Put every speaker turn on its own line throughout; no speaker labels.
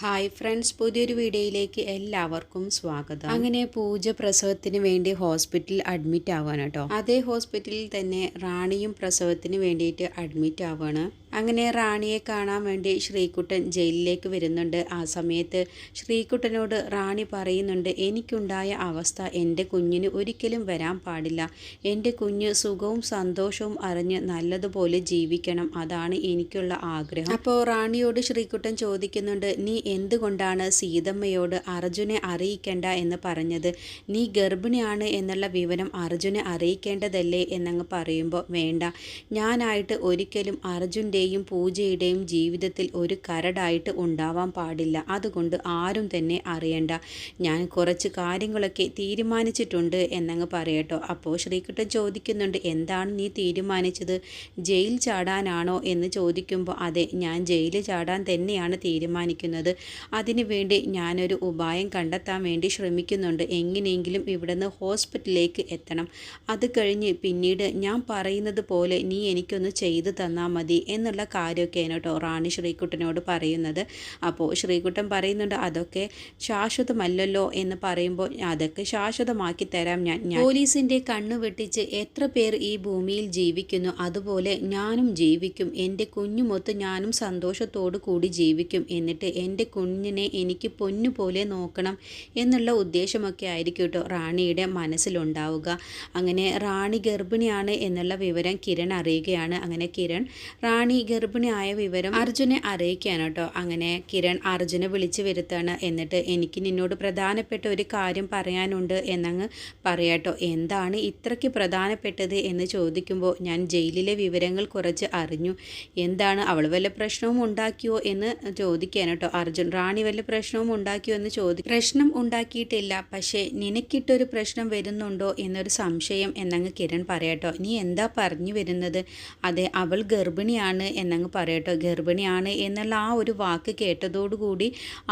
Hi friends പുതിയൊരു വീഡിയോയിലേക്ക് എല്ലാവർക്കും സ്വാഗതം. അങ്ങനെ പൂജ പ്രസവത്തിന് വേണ്ടി ഹോസ്പിറ്റലിൽ അഡ്മിറ്റ് ആവാണ് കേട്ടോ. അതേ ഹോസ്പിറ്റലിൽ തന്നെ റാണിയും പ്രസവത്തിന് വേണ്ടിയിട്ട് അഡ്മിറ്റ് ആവാണ്. അങ്ങനെ റാണിയെ കാണാൻ വേണ്ടി ശ്രീകുട്ടൻ ജയിലിലേക്ക് വരുന്നുണ്ട്. ആ സമയത്ത് ശ്രീകുട്ടനോട് റാണി പറയുന്നുണ്ട് എനിക്കുണ്ടായ അവസ്ഥ എന്റെ കുഞ്ഞിന് ഒരിക്കലും വരാൻ പാടില്ല. എന്റെ കുഞ്ഞ് സുഖവും സന്തോഷവും അറിഞ്ഞ് നല്ലതുപോലെ ജീവിക്കണം. അതാണ് എനിക്കുള്ള ആഗ്രഹം. അപ്പോൾ റാണിയോട് ശ്രീകുട്ടൻ ചോദിക്കുന്നുണ്ട് നീ എന്തുകൊണ്ടാണ് സീതമ്മയോട് അർജുനെ അറിയിക്കേണ്ട എന്ന് പറഞ്ഞത്? നീ ഗർഭിണിയാണ് എന്നുള്ള വിവരം അർജുനെ അറിയിക്കേണ്ടതല്ലേ എന്നങ്ങ് പറയുമ്പോൾ വേണ്ട. ഞാനായിട്ട് ഒരിക്കലും അർജുന്റെയും പൂജയുടെയും ജീവിതത്തിൽ ഒരു കരടായിട്ട് ഉണ്ടാവാൻ പാടില്ല. അതുകൊണ്ട് ആരും തന്നെ അറിയണ്ട. ഞാൻ കുറച്ച് കാര്യങ്ങളൊക്കെ തീരുമാനിച്ചിട്ടുണ്ട് എന്നങ്ങ് പറയട്ടോ. അപ്പോൾ ശ്രീകുട്ടൻ ചോദിക്കുന്നുണ്ട് എന്താണ് നീ തീരുമാനിച്ചത്? ജയിൽ ചാടാനാണോ? എന്ന് ചോദിക്കുമ്പോൾ അതെ ഞാൻ ജയിൽ ചാടാൻ തന്നെയാണ് തീരുമാനിക്കുന്നത്. അതിനു വേണ്ടി ഞാനൊരു ഉപായം കണ്ടെത്താൻ വേണ്ടി ശ്രമിക്കുന്നുണ്ട്. എങ്ങനെയെങ്കിലും ഇവിടുന്ന് ഹോസ്പിറ്റലിലേക്ക് എത്തണം. അത് കഴിഞ്ഞ് പിന്നീട് ഞാൻ പറയുന്നത് പോലെ നീ എനിക്കൊന്ന് ചെയ്തു തന്നാൽ മതി എന്നുള്ള കാര്യമൊക്കെയാണ് കേട്ടോ റാണി ശ്രീകുട്ടനോട് പറയുന്നത്. അപ്പോൾ ശ്രീകുട്ടൻ പറയുന്നുണ്ട് അതൊക്കെ ശാശ്വതമല്ലല്ലോ എന്ന് പറയുമ്പോൾ അതൊക്കെ ശാശ്വതമാക്കി തരാം ഞാൻ. പോലീസിന്റെ കണ്ണു വെട്ടിച്ച് എത്ര പേർ ഈ ഭൂമിയിൽ ജീവിക്കുന്നു അതുപോലെ ഞാനും ജീവിക്കും. എന്റെ കുഞ്ഞുമൊത്ത് ഞാനും സന്തോഷത്തോടു കൂടി ജീവിക്കും. എന്നിട്ട് എന്റെ കുഞ്ഞിനെ എനിക്ക് പൊന്നുപോലെ നോക്കണം എന്നുള്ള ഉദ്ദേശമൊക്കെ ആയിരിക്കും കേട്ടോ റാണിയുടെ മനസ്സിലുണ്ടാവുക. അങ്ങനെ റാണി ഗർഭിണിയാണ് എന്നുള്ള വിവരം കിരൺ അറിയുകയാണ്. അങ്ങനെ കിരൺ റാണി ഗർഭിണിയായ വിവരം അർജുനെ അറിയിക്കുകയാണ് കേട്ടോ. അങ്ങനെ കിരൺ അർജുനെ വിളിച്ചു വരുത്താണ് എന്നിട്ട് എനിക്ക് നിന്നോട് പ്രധാനപ്പെട്ട ഒരു കാര്യം പറയാനുണ്ട് എന്നങ്ങ് പറയാട്ടോ എന്താണ് ഇത്രയ്ക്ക് പ്രധാനപ്പെട്ടത് എന്ന് ചോദിക്കുമ്പോൾ ഞാൻ ജയിലിലെ വിവരങ്ങൾ കുറച്ച് അറിഞ്ഞു. എന്താണ് അവൾ വല്ല പ്രശ്നവും ഉണ്ടാക്കിയോ എന്ന് ചോദിക്കാനോ കേട്ടോ അർജുൻ. റാണി വല്ല പ്രശ്നവും ഉണ്ടാക്കിയോ എന്ന് ചോദി പ്രശ്നം ഉണ്ടാക്കിയിട്ടില്ല പക്ഷേ നിനക്കിട്ടൊരു പ്രശ്നം വരുന്നുണ്ടോ എന്നൊരു സംശയം എന്നങ്ങ് കിരൺ പറയട്ടോ. നീ എന്താ പറഞ്ഞു വരുന്നത്? അതെ അവൾ ഗർഭിണിയാണ് എന്നങ്ങ് പറയട്ടോ. ഗർഭിണിയാണ് എന്നുള്ള ആ ഒരു വാക്ക് കേട്ടതോടുകൂടി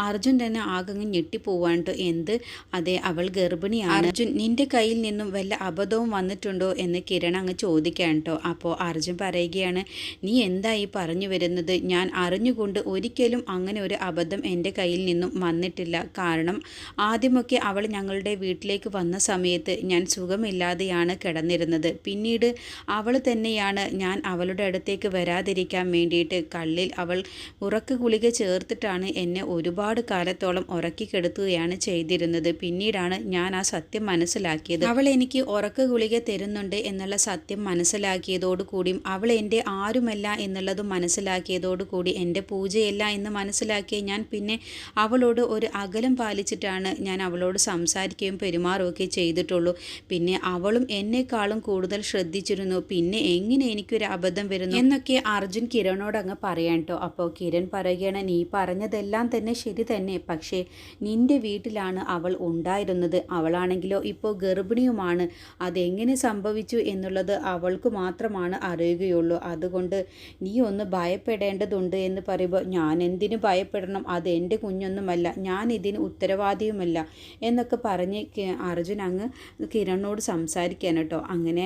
അർജുൻ തന്നെ ആകങ്ങ് ഞെട്ടിപ്പോവാണ്ട് എന്ത്? അതെ അവൾ ഗർഭിണിയാണ്. അർജുൻ നിന്റെ കയ്യിൽ നിന്നും വല്ല അബദ്ധവും വന്നിട്ടുണ്ടോ എന്ന് കിരൺ അങ്ങ് ചോദിക്കാൻ കേട്ടോ അപ്പോൾ അർജുൻ പറയുകയാണ് നീ എന്തായി പറഞ്ഞു വരുന്നത്? ഞാൻ അറിഞ്ഞുകൊണ്ട് ഒരിക്കലും അങ്ങനെ ഒരു അബദ്ധം എന്റെ കയ്യിൽ നിന്നും വന്നിട്ടില്ല. കാരണം ആദ്യമൊക്കെ അവൾ ഞങ്ങളുടെ വീട്ടിലേക്ക് വന്ന സമയത്ത് ഞാൻ സുഖമില്ലാതെയാണ് കിടന്നിരുന്നത്. പിന്നീട് അവൾ തന്നെയാണ് ഞാൻ അവളുടെ അടുത്തേക്ക് വരാതിരിക്കാൻ വേണ്ടിയിട്ട് കള്ളിൽ അവൾ ഉറക്ക ഗുളിക ചേർത്തിട്ടാണ് എന്നെ ഒരുപാട് കാലത്തോളം ഉറക്കി കെടുത്തുകയാണ് ചെയ്തിരുന്നത്. പിന്നീടാണ് ഞാൻ ആ സത്യം മനസ്സിലാക്കിയത്. അവൾ എനിക്ക് ഉറക്ക ഗുളിക തരുന്നുണ്ട് എന്നുള്ള സത്യം മനസ്സിലാക്കിയതോടുകൂടിയും അവൾ എന്റെ ആരുമല്ല എന്നുള്ളത് മനസ്സിലാക്കിയതോടുകൂടി എന്റെ പൂജയല്ല എന്ന് മനസ്സിലാക്കിയ ഞാൻ പിന്നെ അവളോട് ഒരു അകലം പാലിച്ചിട്ടാണ് ഞാൻ അവളോട് സംസാരിക്കുകയും പെരുമാറുകയൊക്കെ ചെയ്തിട്ടുള്ളൂ. പിന്നെ അവളും എന്നെക്കാളും കൂടുതൽ ശ്രദ്ധിച്ചിരുന്നു. പിന്നെ എങ്ങനെ എനിക്കൊരു അബദ്ധം വരുന്നു എന്നൊക്കെ അർജുൻ കിരണോട് അങ്ങ് പറയാൻ കേട്ടോ അപ്പോൾ കിരൺ പറയുകയാണ് നീ പറഞ്ഞതെല്ലാം തന്നെ ശരി തന്നെ. പക്ഷേ നിന്റെ വീട്ടിലാണ് അവൾ ഉണ്ടായിരുന്നത്. അവളാണെങ്കിലോ ഇപ്പോൾ ഗർഭിണിയുമാണ്. അതെങ്ങനെ സംഭവിച്ചു എന്നുള്ളത് അവൾക്ക് മാത്രമാണ് അറിയുകയുള്ളൂ. അതുകൊണ്ട് നീ ഒന്ന് ഭയപ്പെടേണ്ടതുണ്ട് എന്ന് പറയുമ്പോൾ ഞാൻ എന്തിനു ഭയപ്പെടണം? അത് എന്റെ കുഞ്ഞൊന്നുമല്ല ഞാൻ ഇതിന് ഉത്തരവാദിയുമല്ല എന്നൊക്കെ പറഞ്ഞ് അർജുൻ അങ്ങ് കിരണിനോട് സംസാരിക്കാൻ കേട്ടോ. അങ്ങനെ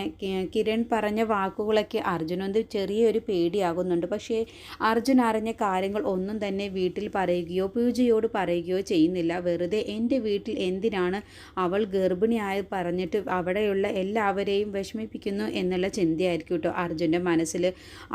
കിരൺ പറഞ്ഞ വാക്കുകളൊക്കെ അർജുനൊന്ന് ചെറിയൊരു പേടിയാകുന്നുണ്ട്. പക്ഷേ അർജുൻ അറിഞ്ഞ കാര്യങ്ങൾ ഒന്നും തന്നെ വീട്ടിൽ പറയുകയോ പൂജയോട് പറയുകയോ ചെയ്യുന്നില്ല. വെറുതെ എന്റെ വീട്ടിൽ എന്തിനാണ് അവൾ ഗർഭിണിയായി പറഞ്ഞിട്ട് അവിടെയുള്ള എല്ലാവരെയും വിഷമിപ്പിക്കുന്നു എന്നുള്ള ചിന്തയായിരിക്കും കേട്ടോ അർജുന്റെ മനസ്സിൽ.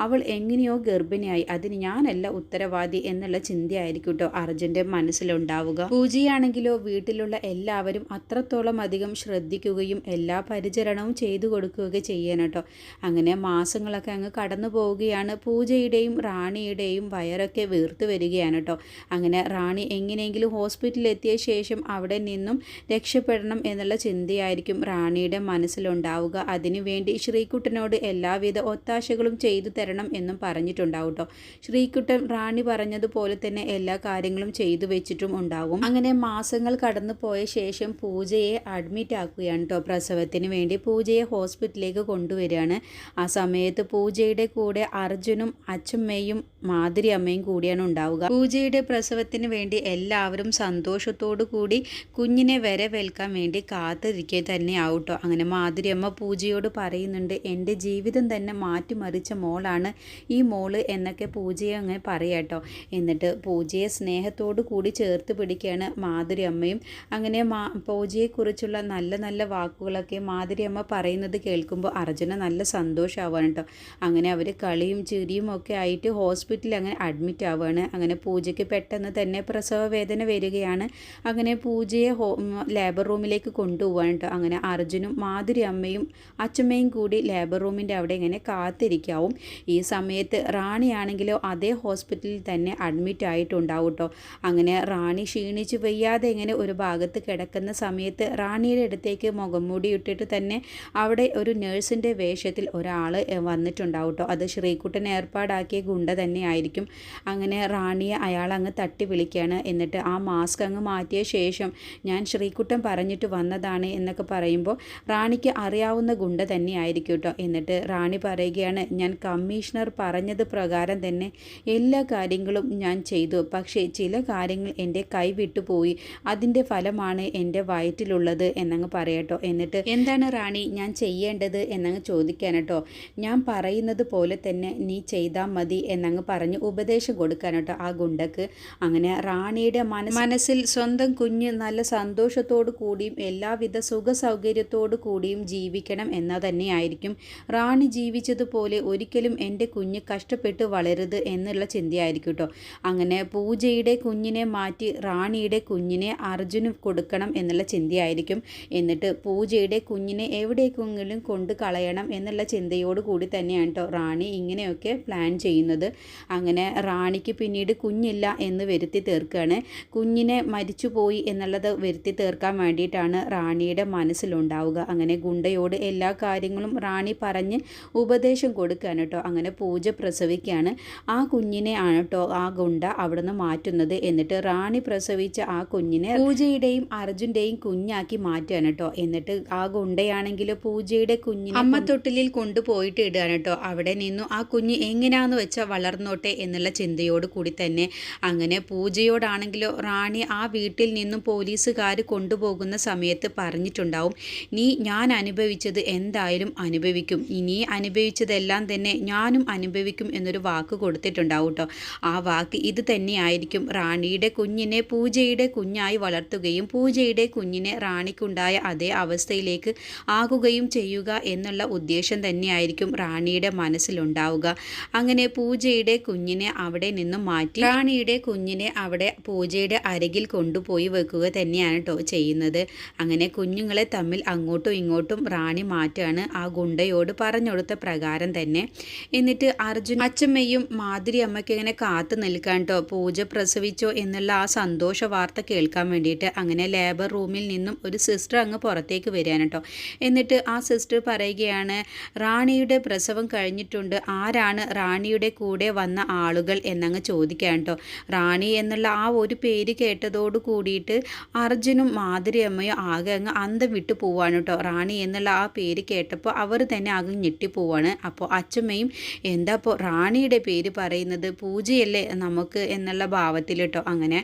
അവൾ എങ്ങനെയോ ഗർഭിണിയായി അതിന് ഞാനല്ല ഉത്തരവാദി എന്നുള്ള ചിന്തയായിരിക്കും കേട്ടോ അർജുന്റെ മനസ്സിലുണ്ടാവുക. പൂജയാണെങ്കിലോ വീട്ടിലുള്ള എല്ലാവരും അത്രത്തോളം അധികം ശ്രദ്ധിക്കുകയും എല്ലാ പരിചരണവും ചെയ്തു കൊടുക്കുകയൊക്കെ ചെയ്യാനട്ടോ അങ്ങനെ മാസങ്ങളൊക്കെ അങ്ങ് കടന്നു പോവുകയാണ്. പൂജയുടെയും റാണിയുടെയും വയറൊക്കെ വീർത്ത് വരികയാണ് കേട്ടോ. അങ്ങനെ റാണി എങ്ങനെയെങ്കിലും ഹോസ്പിറ്റലിൽ എത്തിയ ശേഷം അവിടെ നിന്നും രക്ഷപ്പെടണം എന്നുള്ള ചിന്തയായിരിക്കും റാണിയുടെ മനസ്സിലുണ്ടാവുക. അതിനുവേണ്ടി ശ്രീകുട്ടനോട് എല്ലാവിധ ഒത്താശകളും ചെയ്തു തരണം എന്നും പറഞ്ഞിട്ടുണ്ടാവും കേട്ടോ. ശ്രീകുട്ടൻ റാണി പറഞ്ഞതുപോലെ തന്നെ എല്ലാ കാര്യങ്ങളും ചെയ്തു വെച്ചിട്ടും ഉണ്ടാകും. അങ്ങനെ മാസങ്ങൾ കടന്നു പോയ ശേഷം പൂജയെ അഡ്മിറ്റ് ആക്കുകയാണ് കേട്ടോ പ്രസവത്തിന് വേണ്ടി പൂജയെ ഹോസ്പിറ്റലിലേക്ക് കൊണ്ടുവരികയാണ്. ആ സമയത്ത് പൂജയുടെ കൂടെ അർജുനും അച്ഛമ്മയും മാതിരി അമ്മയും കൂടിയാണ് ഉണ്ടാവുക. പൂജയുടെ പ്രസവത്തിന് വേണ്ടി എല്ലാവരും സന്തോഷത്തോടു കൂടി കുഞ്ഞിനെ വരവേൽക്കാൻ വേണ്ടി കാത്തിരിക്കുക തന്നെ ആവട്ടോ അങ്ങനെ മാതിരി അമ്മ പൂജയോട് പറയുന്നുണ്ട് എന്റെ ജീവിതം തന്നെ മാറ്റിമറിച്ച മോളാണ് ഈ മോൾ എന്നൊക്കെ പൂജയെ അങ്ങനെ പറയാട്ടോ എന്നിട്ട് പൂജയെ സ്നേഹത്തോടു കൂടി ചേർത്ത് പിടിക്കുകയാണ് മാധുരി അമ്മയും. അങ്ങനെ മാ പൂജയെക്കുറിച്ചുള്ള നല്ല നല്ല വാക്കുകളൊക്കെ മാധുരി അമ്മ പറയുന്നത് കേൾക്കുമ്പോൾ അർജുന നല്ല സന്തോഷമാവാണ് കേട്ടോ. അങ്ങനെ അവർ കളിയും ചിരിയും ഒക്കെ ആയിട്ട് ഹോസ്പിറ്റലിൽ അങ്ങനെ അഡ്മിറ്റ് ആവുകയാണ്. അങ്ങനെ പൂജയ്ക്ക് പെട്ടെന്ന് തന്നെ പ്രസവ വേദന വരികയാണ്. അങ്ങനെ പൂജയെ ഹോ ലേബർ റൂമിലേക്ക് കൊണ്ടുപോകാൻ കേട്ടോ. അങ്ങനെ അർജുനും മാധുരി അമ്മയും അച്ഛമ്മയും കൂടി ലേബർ റൂമിന്റെ അവിടെ ഇങ്ങനെ കാത്തിരിക്കാവും. ഈ സമയത്ത് റാണിയാണെങ്കിലോ അതേ ഹോസ്പിറ്റലിൽ തന്നെ അഡ്മിറ്റ് ആയിട്ടുണ്ടാവും. കേട്ടോ അങ്ങനെ റാണി ക്ഷീണിച്ച് വയ്യാതെ ഇങ്ങനെ ഒരു ഭാഗത്ത് കിടക്കുന്ന സമയത്ത് റാണിയുടെ അടുത്തേക്ക് മുഖം മൂടി ഇട്ടിട്ട് തന്നെ അവിടെ ഒരു നേഴ്സിന്റെ വേഷത്തിൽ ഒരാൾ വന്നിട്ടുണ്ടാവും കേട്ടോ അത് ശ്രീകുട്ടൻ ഏർപ്പാടാക്കിയ ഗുണ്ട തന്നെയായിരിക്കും അങ്ങനെ റാണിയെ അയാൾ അങ്ങ് തട്ടി വിളിക്കുകയാണ് എന്നിട്ട് ആ മാസ്ക് അങ്ങ് മാറ്റിയ ശേഷം ഞാൻ ശ്രീകുട്ടൻ പറഞ്ഞിട്ട് വന്നതാണ് എന്നൊക്കെ പറയുമ്പോൾ റാണിക്ക് അറിയാവുന്ന ഗുണ്ട തന്നെയായിരിക്കും കേട്ടോ എന്നിട്ട് റാണി പറയുകയാണ് ഞാൻ കമ്മീഷണർ പറഞ്ഞത് പ്രകാരം തന്നെ എല്ലാ കാര്യങ്ങളും ഞാൻ ചെയ്തു. പക്ഷേ ചില കാര്യങ്ങൾ എന്റെ കൈ വിട്ടുപോയി അതിന്റെ ഫലമാണ് എന്റെ വയറ്റിലുള്ളത് എന്നങ്ങ് പറയട്ടോ. എന്നിട്ട് എന്താണ് റാണി ഞാൻ ചെയ്യേണ്ടത്? എന്നങ്ങ് ചോദിക്കാനട്ടോ. ഞാൻ പറയുന്നത് പോലെ തന്നെ നീ ചെയ്താൽ മതി എന്നങ്ങ് പറഞ്ഞ് ഉപദേശം കൊടുക്കാനട്ടോ ആ ഗുണ്ടക്ക്. അങ്ങനെ റാണിയുടെ മനസ്സ് മനസ്സിൽ സ്വന്തം കുഞ്ഞ് നല്ല സന്തോഷത്തോടു കൂടിയും എല്ലാവിധ സുഖ സൗകര്യത്തോടു കൂടിയും ജീവിക്കണം എന്ന തന്നെയായിരിക്കും. റാണി ജീവിച്ചതുപോലെ ഒരിക്കലും എന്റെ കുഞ്ഞ് കഷ്ടപ്പെട്ട് വളരുത് എന്നുള്ള ചിന്തയായിരിക്കും കേട്ടോ അങ്ങനെ പൂജയുടെ കുഞ്ഞിനെ മാറ്റി റാണിയുടെ കുഞ്ഞിനെ അർജുന് കൊടുക്കണം എന്നുള്ള ചിന്തയായിരിക്കും. എന്നിട്ട് പൂജയുടെ കുഞ്ഞിനെ എവിടേക്കെങ്കിലും കൊണ്ട് കളയണം എന്നുള്ള ചിന്തയോട് കൂടി തന്നെയാണ് കേട്ടോ റാണി ഇങ്ങനെയൊക്കെ പ്ലാൻ ചെയ്യുന്നത്. അങ്ങനെ റാണിക്ക് പിന്നീട് കുഞ്ഞില്ല എന്ന് വരുത്തി തീർക്കുകയാണ് കുഞ്ഞിനെ മരിച്ചുപോയി എന്നുള്ളത് വരുത്തി തീർക്കാൻ വേണ്ടിയിട്ടാണ് റാണിയുടെ മനസ്സിലുണ്ടാവുക. അങ്ങനെ ഗുണ്ടയോട് എല്ലാ കാര്യങ്ങളും റാണി പറഞ്ഞ് ഉപദേശം കൊടുക്കുകയാണ് കേട്ടോ അങ്ങനെ പൂജ പ്രസവിക്കുകയാണ് ആ കുഞ്ഞിനെ ആണ് കേട്ടോ ആ ഗുണ്ട അവിടുന്ന് മാറ്റുന്നത് എന്നിട്ട് റാണി പ്രസവിച്ച ആ കുഞ്ഞിനെ പൂജയുടെയും അർജുന്റെയും കുഞ്ഞാക്കി മാറ്റുകയാണ് കേട്ടോ എന്നിട്ട് ആ ഗുണ്ടയാണെങ്കിൽ പൂജയുടെ കുഞ്ഞിനെ അമ്മ തൊട്ടിലിൽ കൊണ്ടുപോയിട്ട് ഇടുകയാണ് കേട്ടോ അവിടെ നിന്നു ആ കുഞ്ഞ് എങ്ങനെയാന്ന് വെച്ചാൽ വളർന്നോട്ടെ എന്നുള്ള ചിന്തയോട് കൂടി തന്നെ അങ്ങനെ പൂജയോടാണെങ്കിലോ റാണി ആ വീട്ടിൽ നിന്നും പോലീസുകാർ കൊണ്ടുപോകുന്ന സമയത്ത് പറഞ്ഞിട്ടുണ്ടാവും നീ ഞാൻ അനുഭവിച്ചത് എന്തായാലും അനുഭവിക്കും. ഇനി അനുഭവിച്ചതെല്ലാം തന്നെ ഞാനും അനുഭവിക്കും എന്നൊരു വാക്ക് കൊടുത്തിട്ടുണ്ടാവും കേട്ടോ ആ വാക്ക് ഇത് തന്നെയായിരിക്കും റാണിയുടെ കുഞ്ഞിനെ പൂജയുടെ കുഞ്ഞായി വളർത്തുകയും പൂജയുടെ കുഞ്ഞിനെ റാണിക്കുണ്ടായ അതേ അവസ്ഥയിലേക്ക് ആകുകയും ചെയ്യുക എന്നുള്ള ഉദ്ദേശം തന്നെയായിരിക്കും റാണിയുടെ മനസ്സിലുണ്ടാവുക. അങ്ങനെ പൂജയുടെ കുഞ്ഞിനെ അവിടെ നിന്നും മാറ്റി റാണിയുടെ കുഞ്ഞിനെ അവിടെ പൂജയുടെ അരികിൽ കൊണ്ടുപോയി വെക്കുക തന്നെയാണ് കേട്ടോ ചെയ്യുന്നത്. അങ്ങനെ കുഞ്ഞുങ്ങളെ തമ്മിൽ അങ്ങോട്ടും ഇങ്ങോട്ടും റാണി മാറ്റാണ് ആ ഗുണ്ടയോട് പറഞ്ഞുകൊടുത്ത പ്രകാരം തന്നെ. എന്നിട്ട് അർജുൻ അച്ഛമ്മയും മാതിരി അമ്മയ്ക്ക് ഇങ്ങനെ കാത്തു നിൽക്കാൻ കേട്ടോ പൂജ പ്രസവിച്ചോ എന്നുള്ള ആ സന്തോഷ വാർത്ത കേൾക്കാൻ വേണ്ടിയിട്ട് അങ്ങനെ ലേബർ റൂമിൽ നിന്നും ഒരു സിസ്റ്റർ അങ്ങ് പുറത്തേക്ക് വരികയാണ് കേട്ടോ. എന്നിട്ട് ആ സിസ്റ്റർ പറയുകയാണ് റാണിയുടെ പ്രസവം കഴിഞ്ഞിട്ടുണ്ട്. ആരാണ് റാണിയുടെ കൂടെ വന്ന ആളുകൾ? എന്നങ്ങ് ചോദിക്കാൻ കേട്ടോ. റാണി എന്നുള്ള ആ ഒരു പേര് കേട്ടതോട് കൂടിയിട്ട് അർജുനും മാധുരി അമ്മയും ആകെ അങ്ങ് അന്തം വിട്ടു പോവാണ് കേട്ടോ. റാണി എന്നുള്ള ആ പേര് കേട്ടപ്പോൾ അവർ തന്നെ ആകെ ഞെട്ടിപ്പോവാണ് അപ്പോൾ അച്ഛമ്മയും എന്താ ഇപ്പോൾ റാണിയുടെ പേര് പറയുന്നത്? പൂജയല്ലേ നമുക്ക്? എന്നുള്ള ഭാവത്തിൽ കേട്ടോ അങ്ങനെ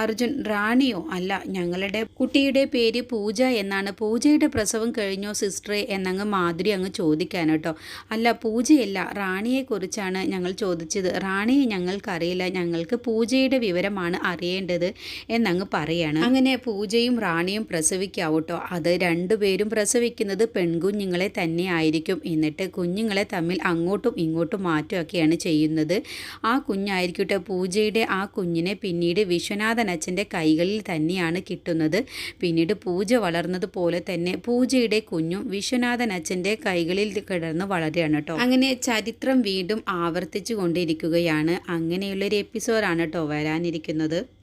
അർജുൻ റാണിയോ അല്ല ഞങ്ങളുടെ കുട്ടിയുടെ പേര് പൂജ എന്നാണ്. പൂജയുടെ പ്രസവം കഴിഞ്ഞോ സിസ്റ്ററെ? എന്നങ്ങ് മാധുരി അങ്ങ് ചോദിക്കാൻ കേട്ടോ. അല്ല പൂജയല്ല റാണിയെക്കുറിച്ചാണ് ഞങ്ങൾ ചോദിച്ചത്. റാണിയെ ഞങ്ങൾക്കറിയില്ല. ഞങ്ങൾക്ക് പൂജയുടെ വിവരമാണ് അറിയേണ്ടത് എന്നങ്ങ് പറയാണ്. അങ്ങനെ പൂജയും റാണിയും പ്രസവിക്കാവട്ടോ അത് രണ്ടുപേരും പ്രസവിക്കുന്നത് പെൺകുഞ്ഞുങ്ങളെ തന്നെ ആയിരിക്കും എന്നിട്ട് കുഞ്ഞുങ്ങളെ തമ്മിൽ അങ്ങോട്ടും ഇങ്ങോട്ടും മാറ്റുമൊക്കെയാണ് ചെയ്യുന്നത്. ആ കുഞ്ഞായിരിക്കട്ടെ പൂജയുടെ ആ കുഞ്ഞിനെ പിന്നീട് വിശ്വനാഥൻ അച്ഛന്റെ കൈകളിൽ തന്നെയാണ് കിട്ടുന്നത്. പിന്നീട് പൂജ വളർന്നതുപോലെ തന്നെ പൂജയുടെ കുഞ്ഞും വിശ്വനാഥൻ അച്ഛന്റെ കൈകളിൽ കിടന്ന് വളരുകയാണ് കേട്ടോ അങ്ങനെ ചരിത്രം വീണ്ടും ആവർത്തിച്ചു കൊണ്ടിരിക്കുകയാണ്. അങ്ങനെയുള്ളൊരു എപ്പിസോഡാണ് കേട്ടോ വരാനിരിക്കുന്നത്.